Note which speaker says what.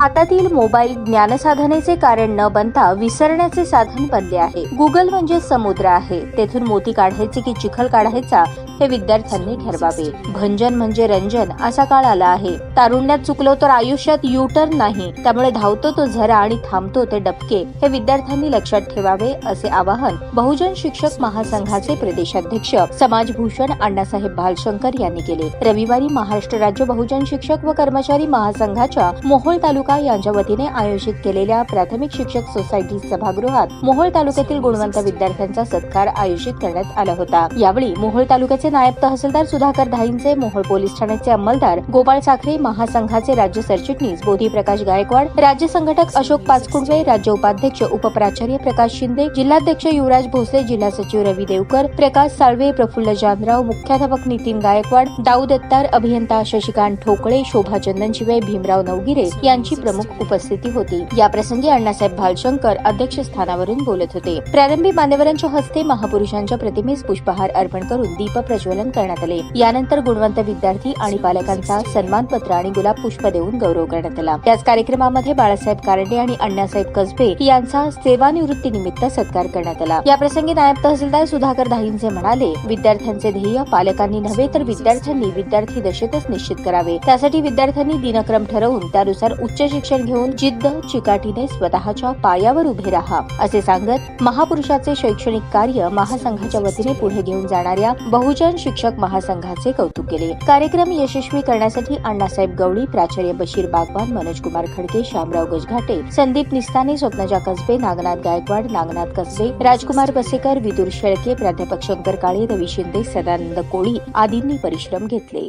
Speaker 1: हातातील मोबाईल ज्ञानसाधनेचे कारण न बनता विसरण्याचे साधन बनले आहे. गुगल म्हणजे समुद्र आहे. तेथून मोती काढायचे की चिखल काढायचा हे विद्यार्थ्यांनी ठरवावे. भंजन म्हणजे रंजन असा काळ आला आहे. तारुण्यात चुकलो तर आयुष्यात युटर्न नाही. त्यामुळे धावतो तो झरा आणि थांबतो ते डबके. हे विद्यार्थ्यांनी लक्षात ठेवावे असे आवाहन बहुजन शिक्षक महासंघाचे प्रदेशाध्यक्ष समाजभूषण अण्णासाहेब भालशंकर यांनी केले. रविवारी महाराष्ट्र राज्य बहुजन शिक्षक व कर्मचारी महासंघाच्या मोहोळ तालुका यांच्या वतीने आयोजित केलेल्या प्राथमिक शिक्षक सोसायटी सभागृहात मोहोळ तालुक्यातील गुणवंत विद्यार्थ्यांचा सत्कार आयोजित करण्यात आला होता. यावेळी मोहोळ तालुक्याचे नायब तहसीलदार सुधाकर धाईंचे मोहोळ पोलीस ठाण्याचे अंमलदार गोपाळ साखरे महासंघाचे राज्य सरचिटणीस बोधी प्रकाश गायकवाड राज्य संघटक अशोक पाचकुंडवे राज्य उपाध्यक्ष उपप्राचार्य प्रकाश शिंदे जिल्हाध्यक्ष युवराज भोसले जिल्हा सचिव रवी देवकर प्रकाश साळवे प्रफुल्ल जानराव मुख्याध्यापक नितीन गायकवाड दाऊद अत्तार अभियंता शशिकांत ठोकळे शोभा चंदनशिवे भीमराव नवगिरे यांची प्रमुख उपस्थिती होती. या प्रसंगी अण्णासाहेब भालशंकर अध्यक्षस्थानावरून बोलत होते. प्रारंभी मान्यवरांच्या हस्ते महापुरुषांच्या प्रतिमेस पुष्पहार अर्पण करून दीप प्रज्वलन करण्यात आले. यानंतर गुणवंत विद्यार्थी आणि पालकांचा सन्मानपत्र आणि गुलाब पुष्प देऊन गौरव करण्यात आला. त्याच कार्यक्रमामध्ये बाळासाहेब कारंडे आणि अण्णासाहेब कसबे यांचा सेवानिवृत्तीनिमित्त सत्कार करण्यात आला. या प्रसंगी नायब तहसीलदार सुधाकर धाईंचे म्हणाले विद्यार्थ्यांचे ध्येय पालकांनी नव्हे तर विद्यार्थ्यांनी विद्यार्थी दशेतच निश्चित करावे. त्यासाठी विद्यार्थ्यांनी दिनक्रम ठरवून त्यानुसार उच्च शिक्षण घेऊन जिद्द चिकाटीने स्वतःच्या पायावर उभे राहा. असे सांगत महापुरुषाचे शैक्षणिक कार्य महासंघाच्या वतीने पुढे घेऊन जाणाऱ्या बहुजन शिक्षक महासंघाचे कौतुक केले. कार्यक्रम यशस्वी करण्यासाठी अण्णासाहेब गवळी प्राचार्य बशीर बागवान मनोज कुमार खडके शामराव गजघाटे संदीप निस्ताने स्वप्नजा कसबे नागनाथ गायकवाड नागनाथ कसबे राजकुमार बसेकर विदुर शेळके प्राध्यापक शंकर काळे रवी शिंदे सदानंद कोळी आदींनी परिश्रम घेतले.